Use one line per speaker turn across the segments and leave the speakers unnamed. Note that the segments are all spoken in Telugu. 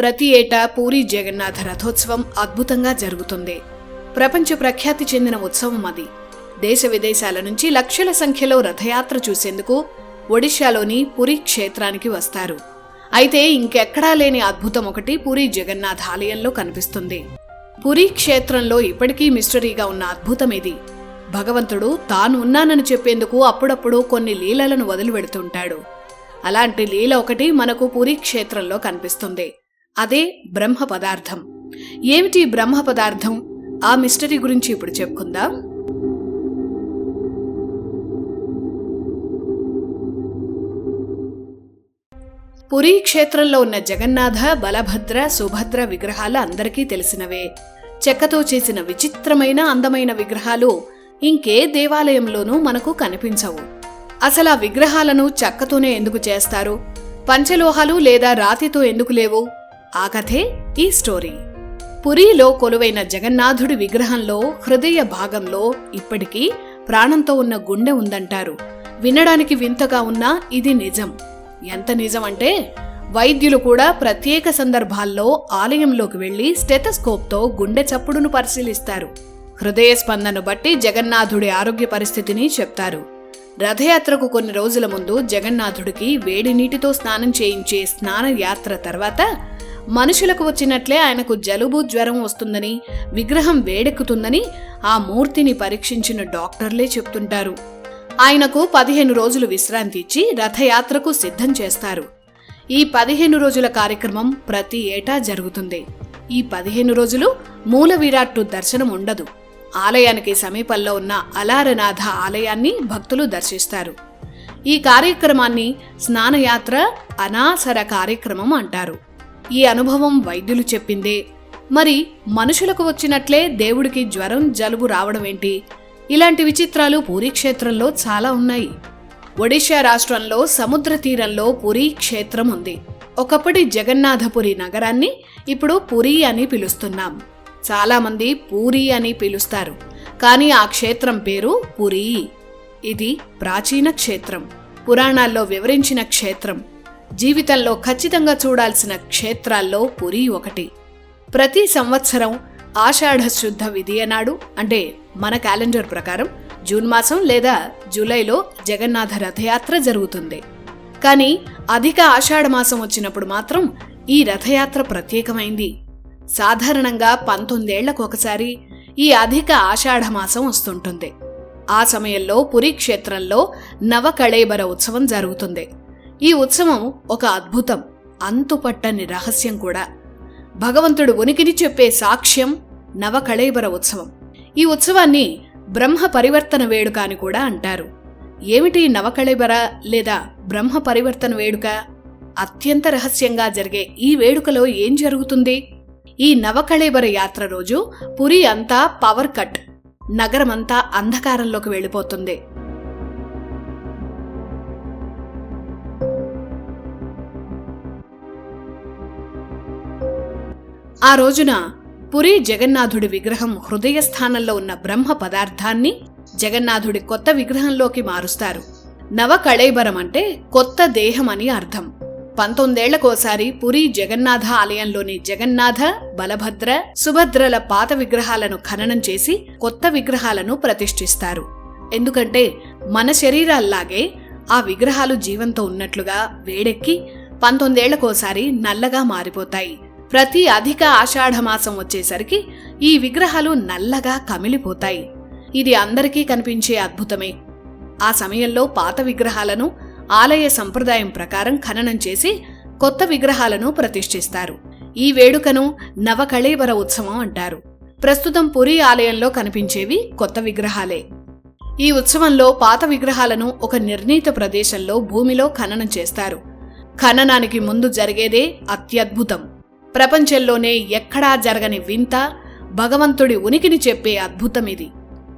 ప్రతి ఏటా పూరి జగన్నాథ రథోత్సవం అద్భుతంగా జరుగుతుంది. ప్రపంచ ప్రఖ్యాతి చెందిన ఉత్సవం అది. దేశ విదేశాల నుంచి లక్షల సంఖ్యలో రథయాత్ర చూసేందుకు ఒడిశాలోని పురి క్షేత్రానికి వస్తారు. అయితే ఇంకెక్కడా లేని అద్భుతం ఒకటి పూరి జగన్నాథ ఆలయంలో కనిపిస్తుంది. పురి క్షేత్రంలో ఇప్పటికీ మిస్టరీగా ఉన్న అద్భుతం ఇది. భగవంతుడు తాను ఉన్నానని చెప్పేందుకు అప్పుడప్పుడు కొన్ని లీలలను వదిలిపెడుతుంటాడు. అలాంటి లీల ఒకటి మనకు పురి క్షేత్రంలో కనిపిస్తుంది. అదే బ్రహ్మ పదార్థం ఏమిటి బ్రహ్మ పదార్థం ఆ మిస్టరీ గురించి ఇప్పుడు చెప్పుకుందాం? పురీ క్షేత్రంలో ఉన్న జగన్నాథ బలభద్ర సుభద్ర విగ్రహాలు అందరికీ తెలిసినవే. చెక్కతో చేసిన విచిత్రమైన అందమైన విగ్రహాలు ఇంకే దేవాలయంలోనూ మనకు కనిపించవు. అసలు ఆ విగ్రహాలను చెక్కతోనే ఎందుకు చేస్తారు? పంచలోహాలు లేదా రాతితో ఎందుకు లేవు? ఆ కథే ఈ స్టోరీ. పురీలో కొలువైన జగన్నాథుడి విగ్రహంలో హృదయ భాగంలో ఇప్పటికీ ప్రాణంతో ఉన్న గుండె ఉందంటారు. వినడానికి వింతగా ఉన్నా ఇది నిజం. ఎంత నిజం అంటే వైద్యులు కూడా ప్రత్యేక సందర్భాల్లో ఆలయంలోకి వెళ్ళి స్టెథస్కోప్తో గుండె చప్పుడును పరిశీలిస్తారు. హృదయ స్పందను బట్టి జగన్నాథుడి ఆరోగ్య పరిస్థితిని చెప్తారు. రథయాత్రకు కొన్ని రోజుల ముందు జగన్నాథుడికి వేడి నీటితో స్నానం చేయించే స్నాన యాత్ర తర్వాత మనుషులకు వచ్చినట్లే ఆయనకు జలుబు జ్వరం వస్తుందని విగ్రహం వేడెక్కుతుందని ఆ మూర్తిని పరీక్షించిన డాక్టర్లే చెప్తుంటారు. ఆయనకు పదిహేను రోజులు విశ్రాంతి ఇచ్చి రథయాత్రకు సిద్ధం చేస్తారు. ఈ పదిహేను రోజుల కార్యక్రమం ప్రతి ఏటా జరుగుతుంది. ఈ పదిహేను రోజులు మూల విరాట్టు దర్శనం ఉండదు. ఆలయానికి సమీపంలో ఉన్న అలారనాథ ఆలయాన్ని భక్తులు దర్శిస్తారు. ఈ కార్యక్రమాన్ని స్నానయాత్ర అనాసర కార్యక్రమం అంటారు. ఈ అనుభవం వైద్యులు చెప్పిందే. మరి మనుషులకు వచ్చినట్లే దేవుడికి జ్వరం జలుబు రావడం ఏంటి? ఇలాంటి విచిత్రాలు పూరీ క్షేత్రంలో చాలా ఉన్నాయి. ఒడిషా రాష్ట్రంలో సముద్ర తీరంలో పురీ క్షేత్రం ఉంది. ఒకప్పటి జగన్నాథపురి నగరాన్ని ఇప్పుడు పురి అని పిలుస్తున్నాం. చాలామంది పూరి అని పిలుస్తారు. కానీ ఆ క్షేత్రం పేరు పురి. ఇది ప్రాచీన క్షేత్రం. పురాణాల్లో వివరించిన క్షేత్రం. జీవితంలో ఖచ్చితంగా చూడాల్సిన క్షేత్రాల్లో పురి ఒకటి. ప్రతి సంవత్సరం ఆషాఢ శుద్ధ విధియనాడు అంటే మన క్యాలెండర్ ప్రకారం జూన్ మాసం లేదా జూలైలో జగన్నాథ రథయాత్ర జరుగుతుంది. కానీ అధిక ఆషాఢ మాసం వచ్చినప్పుడు మాత్రం ఈ రథయాత్ర ప్రత్యేకమైంది. సాధారణంగా పంతొమ్మిదేళ్ళకు ఒకసారి ఈ అధిక ఆషాఢ మాసం వస్తుంటుంది. ఆ సమయంలో పురి క్షేత్రంలో నవకళేబర ఉత్సవం జరుగుతుంది. ఈ ఉత్సవం ఒక అద్భుతం. అంతుపట్టని రహస్యం కూడా. భగవంతుడు ఉనికిని చెప్పే సాక్ష్యం నవకళైబర ఉత్సవం. ఈ ఉత్సవాన్ని బ్రహ్మ పరివర్తన వేడుక అని కూడా అంటారు. ఏమిటి నవకళైబర లేదా బ్రహ్మ పరివర్తన వేడుక? అత్యంత రహస్యంగా జరిగే ఈ వేడుకలో ఏం జరుగుతుంది? ఈ నవకళేబర యాత్ర రోజు పురి అంతా పవర్ కట్. నగరమంతా అంధకారంలోకి వెళ్ళిపోతుంది. ఆ రోజున పురి జగన్నాథుడి విగ్రహం హృదయ స్థానంలో ఉన్న బ్రహ్మ పదార్థాన్ని జగన్నాథుడి కొత్త విగ్రహంలోకి మారుస్తారు. నవ కళైబరం అంటే కొత్త దేహం అని అర్థం. పంతొమ్మిదేళ్ళకోసారి పురి జగన్నాథ ఆలయంలోని జగన్నాథ బలభద్ర సుభద్రల పాత విగ్రహాలను ఖననం చేసి కొత్త విగ్రహాలను ప్రతిష్ఠిస్తారు. ఎందుకంటే మన శరీరాల్లాగే ఆ విగ్రహాలు జీవంతో ఉన్నట్లుగా వేడెక్కి పంతొమ్మిదేళ్ళకోసారి నల్లగా మారిపోతాయి. ప్రతి అధిక ఆషాఢమాసం వచ్చేసరికి ఈ విగ్రహాలు నల్లగా కమిలిపోతాయి. ఇది అందరికీ కనిపించే అద్భుతమే. ఆ సమయంలో పాత విగ్రహాలను ఆలయ సంప్రదాయం ప్రకారం ఖననం చేసి కొత్త విగ్రహాలను ప్రతిష్ఠిస్తారు. ఈ వేడుకను నవకళేబర ఉత్సవం అంటారు. ప్రస్తుతం పురి ఆలయంలో కనిపించేవి కొత్త విగ్రహాలే. ఈ ఉత్సవంలో పాత విగ్రహాలను ఒక నిర్ణీత ప్రదేశంలో భూమిలో ఖననం చేస్తారు. ఖననానికి ముందు జరిగేదే అత్యద్భుతం. ప్రపంచంలోనే ఎక్కడా జరగని వింత భగవంతుడి ఉనికిని చెప్పే అద్భుతం ఇది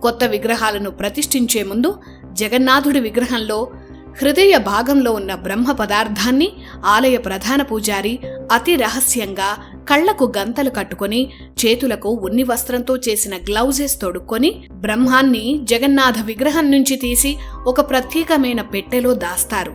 కొత్త విగ్రహాలను ప్రతిష్ఠించే ముందు జగన్నాథుడి విగ్రహంలో హృదయ భాగంలో ఉన్న బ్రహ్మ పదార్థాన్ని ఆలయ ప్రధాన పూజారి అతి రహస్యంగా కళ్ళకు గంతలు కట్టుకొని చేతులకు ఉన్ని వస్త్రంతో చేసిన గ్లౌజెస్ తొడుక్కొని బ్రహ్మాన్ని జగన్నాథ విగ్రహం నుంచి తీసి ఒక ప్రత్యేకమైన పెట్టెలో దాస్తారు.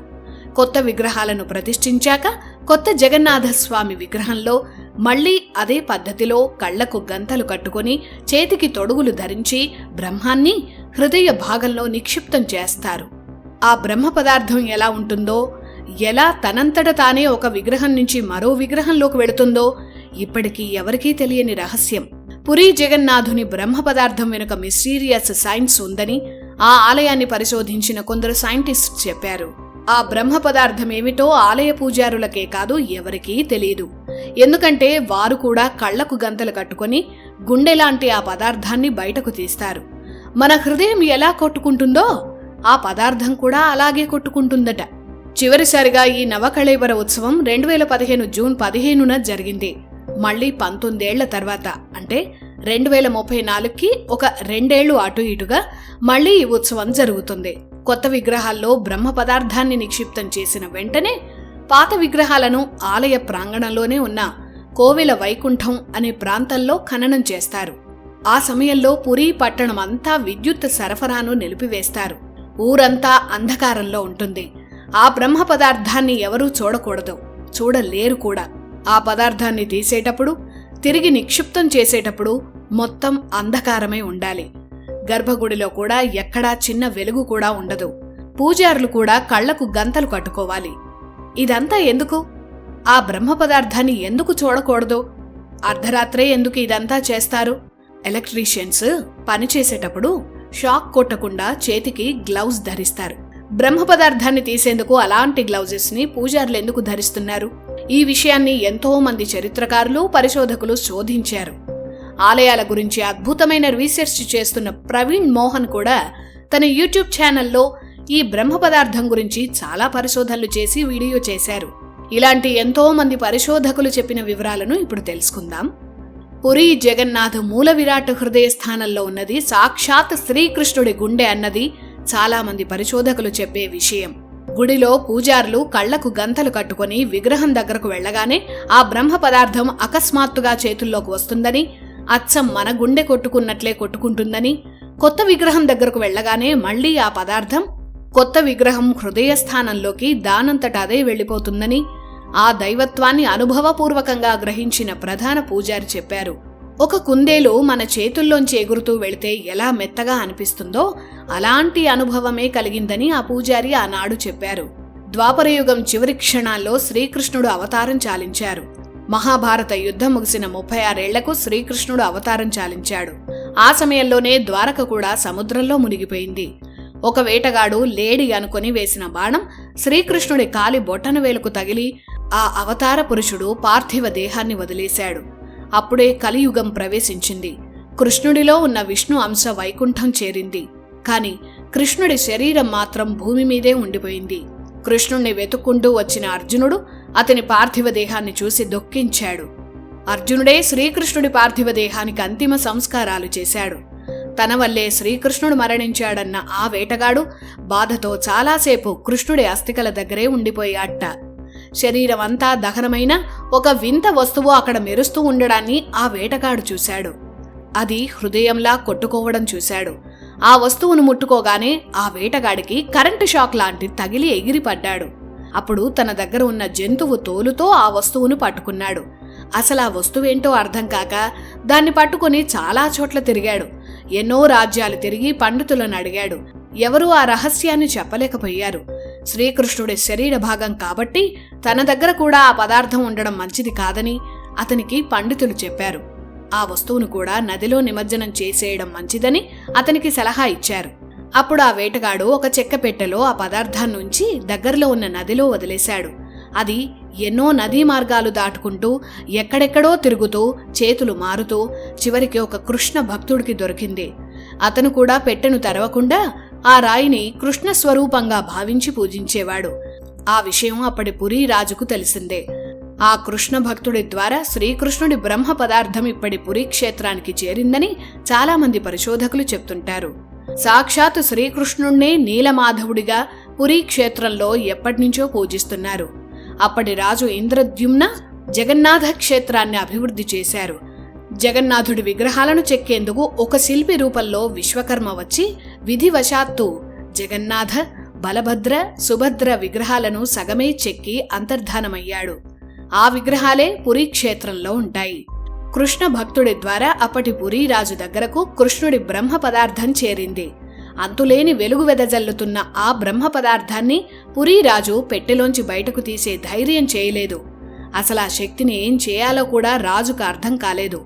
కొత్త విగ్రహాలను ప్రతిష్ఠించాక కొత్త జగన్నాథస్వామి విగ్రహంలో మళ్ళీ అదే పద్ధతిలో కళ్ళకు గంతలు కట్టుకొని చేతికి తొడుగులు ధరించి బ్రహ్మాన్ని హృదయ భాగంలో నిక్షిప్తం చేస్తారు. ఆ బ్రహ్మ పదార్థం ఎలా ఉంటుందో ఎలా తనంతట తానే ఒక విగ్రహం నుంచి మరో విగ్రహంలోకి వెళుతుందో ఇప్పటికీ ఎవరికీ తెలియని రహస్యం. పురీ జగన్నాథుని బ్రహ్మ పదార్థం వెనుక మిస్టీరియస్ సైన్స్ ఉందని ఆ ఆలయాన్ని పరిశోధించిన కొందరు సైంటిస్ట్ చెప్పారు. ఆ బ్రహ్మ పదార్థం ఏమిటో ఆలయ పూజారులకే కాదు ఎవరికీ తెలియదు. ఎందుకంటే వారు కూడా కళ్ళకు గంతలు కట్టుకొని గుండెలాంటి ఆ పదార్థాన్ని బయటకు తీస్తారు. మన హృదయం ఎలా కొట్టుకుంటుందో ఆ పదార్థం కూడా అలాగే కొట్టుకుంటుందట. చివరిసారిగా ఈ నవకళేబర ఉత్సవం రెండు వేల పదిహేను జూన్ పదిహేనున జరిగింది. మళ్ళీ పంతొమ్మిదేళ్ళ తర్వాత అంటే రెండు వేల ముప్పై నాలుగుకి ఒక రెండేళ్ళు అటు ఇటుగా మళ్ళీ ఈ ఉత్సవం జరుగుతుంది. కొత్త విగ్రహాల్లో బ్రహ్మ పదార్థాన్ని నిక్షిప్తం చేసిన వెంటనే పాత విగ్రహాలను ఆలయ ప్రాంగణంలోనే ఉన్న కోవెల వైకుంఠం అనే ప్రాంతంలో ఖననం చేస్తారు. ఆ సమయంలో పురీ పట్టణం అంతా విద్యుత్ సరఫరాను నిలిపివేస్తారు. ఊరంతా అంధకారంలో ఉంటుంది. ఆ బ్రహ్మ పదార్థాన్ని ఎవరూ చూడకూడదు. చూడలేరు కూడా. ఆ పదార్థాన్ని తీసేటప్పుడు తిరిగి నిక్షిప్తం చేసేటప్పుడు మొత్తం అంధకారమే ఉండాలి. గర్భగుడిలో కూడా ఎక్కడా చిన్న వెలుగు కూడా ఉండదు. పూజారులు కూడా కళ్ళకు గంతలు కట్టుకోవాలి. ఇదంతా ఎందుకు? ఆ బ్రహ్మ పదార్థాన్ని ఎందుకు చూడకూడదు? అర్ధరాత్రే ఎందుకు ఇదంతా చేస్తారు? ఎలక్ట్రీషియన్స్ పనిచేసేటప్పుడు షాక్ కొట్టకుండా చేతికి గ్లౌజ్ ధరిస్తారు. బ్రహ్మ పదార్థాన్ని తీసేందుకు అలాంటి గ్లౌజెస్ని పూజారులు ఎందుకు ధరిస్తున్నారు? ఈ విషయాన్ని ఎంతో మంది చరిత్రకారులు పరిశోధకులు శోధించారు. ఆలయాల గురించి అద్భుతమైన రీసెర్చ్ చేస్తున్న ప్రవీణ్ మోహన్ కూడా తన యూట్యూబ్ ఛానల్లో ఈ బ్రహ్మ పదార్థం గురించి చాలా పరిశోధనలు చేసి వీడియో చేశారు. ఇలాంటి ఎంతో మంది పరిశోధకులు చెప్పిన వివరాలను ఇప్పుడు తెలుసుకుందాం. పురి జగన్నాథ్ మూల విరాట్ హృదయ స్థానంలో ఉన్నది సాక్షాత్ శ్రీకృష్ణుడి గుండె అన్నది చాలా మంది పరిశోధకులు చెప్పే విషయం. గుడిలో పూజారులు కళ్ళకు గంతలు కట్టుకొని విగ్రహం దగ్గరకు వెళ్ళగానే ఆ బ్రహ్మ పదార్థం అకస్మాత్తుగా చేతుల్లోకి వస్తుందని అచ్చం మన గుండె కొట్టుకున్నట్లే కొట్టుకుంటుందని కొత్త విగ్రహం దగ్గరకు వెళ్ళగానే మళ్ళీ ఆ పదార్థం కొత్త విగ్రహం హృదయ స్థానంలోకి దానంతట అదే వెళ్ళిపోతుందని ఆ దైవత్వాన్ని అనుభవపూర్వకంగా గ్రహించిన ప్రధాన పూజారి చెప్పారు. ఒక కుందేలు మన చేతుల్లోంచి ఎగురుతూ వెళితే ఎలా మెత్తగా అనిపిస్తుందో అలాంటి అనుభవమే కలిగిందని ఆ పూజారి ఆనాడు చెప్పారు. ద్వాపరయుగం చివరి క్షణాల్లో శ్రీకృష్ణుడు అవతారం చాలించారు. మహాభారత యుద్ధం ముగిసిన ముప్పై ఆరేళ్ళకు శ్రీకృష్ణుడు అవతారం చాలించాడు. ఆ సమయంలోనే ద్వారక కూడా సముద్రంలో మునిగిపోయింది. ఒక వేటగాడు లేడి అనుకొని వేసిన బాణం శ్రీకృష్ణుడి కాలి బొట్టన వేలుకు తగిలి ఆ అవతార పురుషుడు పార్థివ దేహాన్ని వదిలేశాడు. అప్పుడే కలియుగం ప్రవేశించింది. కృష్ణుడిలో ఉన్న విష్ణు అంశ వైకుంఠం చేరింది. కాని కృష్ణుడి శరీరం మాత్రం భూమి మీదే ఉండిపోయింది. కృష్ణుణ్ణి వెతుక్కుంటూ వచ్చిన అర్జునుడు అతని పార్థివ దేహాన్ని చూసి దుఃఖించాడు. అర్జునుడే శ్రీకృష్ణుడి పార్థివ దేహానికి అంతిమ సంస్కారాలు చేశాడు. తన వల్లే శ్రీకృష్ణుడు మరణించాడన్న ఆ వేటగాడు బాధతో చాలాసేపు కృష్ణుడి అస్థికల దగ్గరే ఉండిపోయాట శరీరం అంతా దహనమైన ఒక వింత వస్తువు అక్కడ మెరుస్తూ ఉండడాన్ని ఆ వేటగాడు చూశాడు. అది హృదయంలా కొట్టుకోవడం చూశాడు. ఆ వస్తువును ముట్టుకోగానే ఆ వేటగాడికి కరెంటు షాక్ లాంటి తగిలి ఎగిరిపడ్డాడు. అప్పుడు తన దగ్గర ఉన్న జంతువు తోలుతో ఆ వస్తువును పట్టుకున్నాడు. అసలు ఆ వస్తువేంటో అర్థం కాక దాన్ని పట్టుకుని చాలా చోట్ల తిరిగాడు. ఎన్నో రాజ్యాలు తిరిగి పండితులను అడిగాడు. ఎవరూ ఆ రహస్యాన్ని చెప్పలేకపోయారు. శ్రీకృష్ణుడి శరీర భాగం కాబట్టి తన దగ్గర కూడా ఆ పదార్థం ఉండడం మంచిది కాదని అతనికి పండితులు చెప్పారు. ఆ వస్తువును కూడా నదిలో నిమజ్జనం చేసేయడం మంచిదని అతనికి సలహా ఇచ్చారు. అప్పుడు ఆ వేటగాడు ఒక చెక్క పెట్టెలో ఆ పదార్థాన్నుంచి దగ్గరలో ఉన్న నదిలో వదిలేశాడు. అది ఎన్నో నదీ మార్గాలు దాటుకుంటూ ఎక్కడెక్కడో తిరుగుతూ చేతులు మారుతూ చివరికి ఒక కృష్ణ భక్తుడికి దొరికింది. అతను కూడా పెట్టెను తెరవకుండా ఆ రాయిని కృష్ణ స్వరూపంగా భావించి పూజించేవాడు. ఆ విషయం అప్పటి పురీ రాజుకు తెలిసిందే. ఆ కృష్ణ భక్తుడి ద్వారా శ్రీకృష్ణుడి బ్రహ్మ పదార్థం ఇప్పటి పురీ క్షేత్రానికి చేరిందని చాలామంది పరిశోధకులు చెప్తుంటారు. సాక్షాత్ శ్రీకృష్ణుణ్ణే నీలమాధవుడిగా పురీ క్షేత్రంలో ఎప్పటినుంచో పూజిస్తున్నారు. అప్పటి రాజు ఇంద్రద్యుమ్న జగన్నాథ క్షేత్రాన్ని అభివృద్ధి చేశారు. జగన్నాథుడి విగ్రహాలను చెక్కేందుకు ఒక శిల్పి రూపంలో విశ్వకర్మ వచ్చి విధివశాత్తు జగన్నాథ బలభద్ర సుభద్ర విగ్రహాలను సగమే చెక్కి అంతర్ధానమయ్యాడు. ఆ విగ్రహాలే పురీ క్షేత్రంలో ఉంటాయి. కృష్ణ భక్తుడి ద్వారా అప్పటి పురీరాజు దగ్గరకు కృష్ణుడి బ్రహ్మ పదార్థం చేరింది. అంతులేని వెలుగు వెదజల్లుతున్న ఆ బ్రహ్మ పదార్థాన్ని పురీరాజు పెట్టెలోంచి బయటకు తీసే ధైర్యం చేయలేదు. అసలు ఆ శక్తిని ఏం చేయాలో కూడా రాజుకు అర్థం కాలేదు.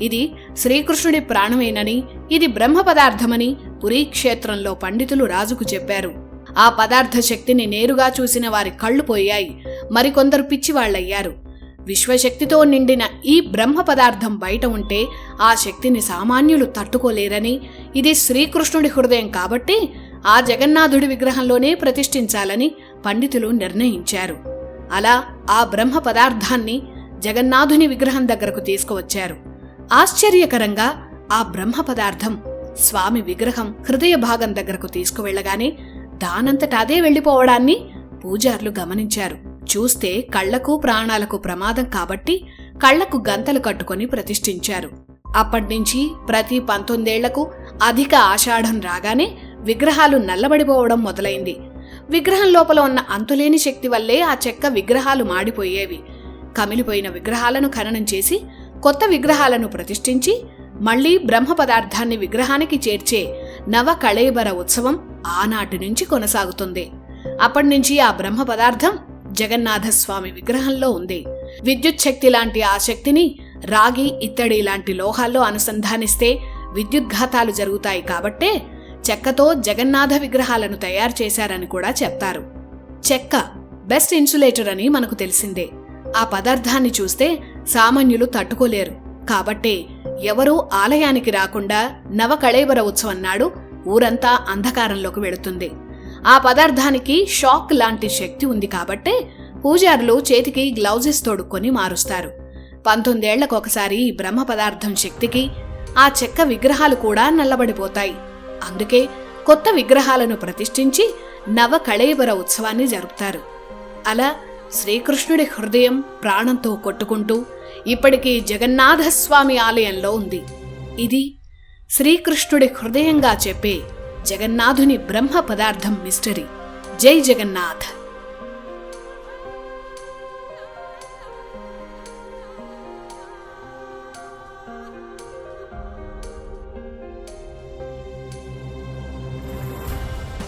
ఇది శ్రీకృష్ణుడి ప్రాణమేనని ఇది బ్రహ్మ పదార్థమని పురీ క్షేత్రంలో పండితులు రాజుకు చెప్పారు. ఆ పదార్థ శక్తిని నేరుగా చూసిన వారి కళ్ళు పోయాయి. మరికొందరు పిచ్చివాళ్ళయ్యారు విశ్వశక్తితో నిండిన ఈ బ్రహ్మ పదార్థం బయట ఉంటే ఆ శక్తిని సామాన్యులు తట్టుకోలేరని. ఇది శ్రీకృష్ణుడి హృదయం కాబట్టి ఆ జగన్నాథుడి విగ్రహంలోనే ప్రతిష్ఠించాలని పండితులు నిర్ణయించారు. అలా ఆ బ్రహ్మ పదార్థాన్ని జగన్నాథుని విగ్రహం దగ్గరకు తీసుకువచ్చారు. ఆశ్చర్యకరంగా ఆ బ్రహ్మ పదార్థం స్వామి విగ్రహం హృదయ భాగం దగ్గరకు తీసుకువెళ్ళగానే దానంతట అదే వెళ్ళిపోవడాన్ని పూజార్లు గమనించారు. చూస్తే కళ్ళకు ప్రాణాలకు ప్రమాదం కాబట్టి కళ్ళకు గంతలు కట్టుకొని ప్రతిష్ఠించారు. అప్పటినుంచి ప్రతి పంతొమ్మిదేళ్ళకు అధిక ఆషాఢం రాగానే విగ్రహాలు నల్లబడిపోవడం మొదలైంది. విగ్రహం లోపల ఉన్న అంతులేని శక్తి వల్లే ఆ చెక్క విగ్రహాలు మాడిపోయేవి. కమిలిపోయిన విగ్రహాలను ఖననం చేసి కొత్త విగ్రహాలను ప్రతిష్ఠించి మళ్ళీ బ్రహ్మ పదార్థాన్ని విగ్రహానికి చేర్చే నవ కళేబర ఉత్సవం ఆనాటి నుంచి కొనసాగుతుంది. అప్పటినుంచి ఆ బ్రహ్మ పదార్థం జగన్నాథస్వామి విగ్రహంలో ఉంది. విద్యుత్ శక్తి లాంటి ఆ శక్తిని రాగి ఇత్తడి లాంటి లోహాల్లో అనుసంధానిస్తే విద్యుద్ఘాతాలు జరుగుతాయి కాబట్టే చెక్కతో జగన్నాథ విగ్రహాలను తయారు చేశారని కూడా చెప్తారు. చెక్క బెస్ట్ ఇన్సులేటర్ అని మనకు తెలిసిందే. ఆ పదార్థాన్ని చూస్తే సామాన్యులు తట్టుకోలేరు. కాబట్టే ఎవరూ ఆలయానికి రాకుండా నవకళేబర ఉత్సవం నాడు ఊరంతా అంధకారంలోకి వెళుతుంది. ఆ పదార్థానికి షాక్ లాంటి శక్తి ఉంది కాబట్టే పూజారులు చేతికి గ్లౌజెస్ తొడుక్కొని మారుస్తారు. పంతొమ్మిదేళ్ళకు ఒకసారి ఈ బ్రహ్మ పదార్థం శక్తికి ఆ చెక్క విగ్రహాలు కూడా నల్లబడిపోతాయి. అందుకే కొత్త విగ్రహాలను ప్రతిష్ఠించి నవ కళేబర ఉత్సవాన్ని జరుపుతారు. అలా శ్రీకృష్ణుడి హృదయం ప్రాణంతో కొట్టుకుంటూ ఇప్పటికీ జగన్నాథస్వామి ఆలయంలో ఉంది. ఇది శ్రీకృష్ణుడి హృదయంగా చెప్పే జగన్నాథుని బ్రహ్మ పదార్థం మిస్టరీ. జై జగన్నాథ్.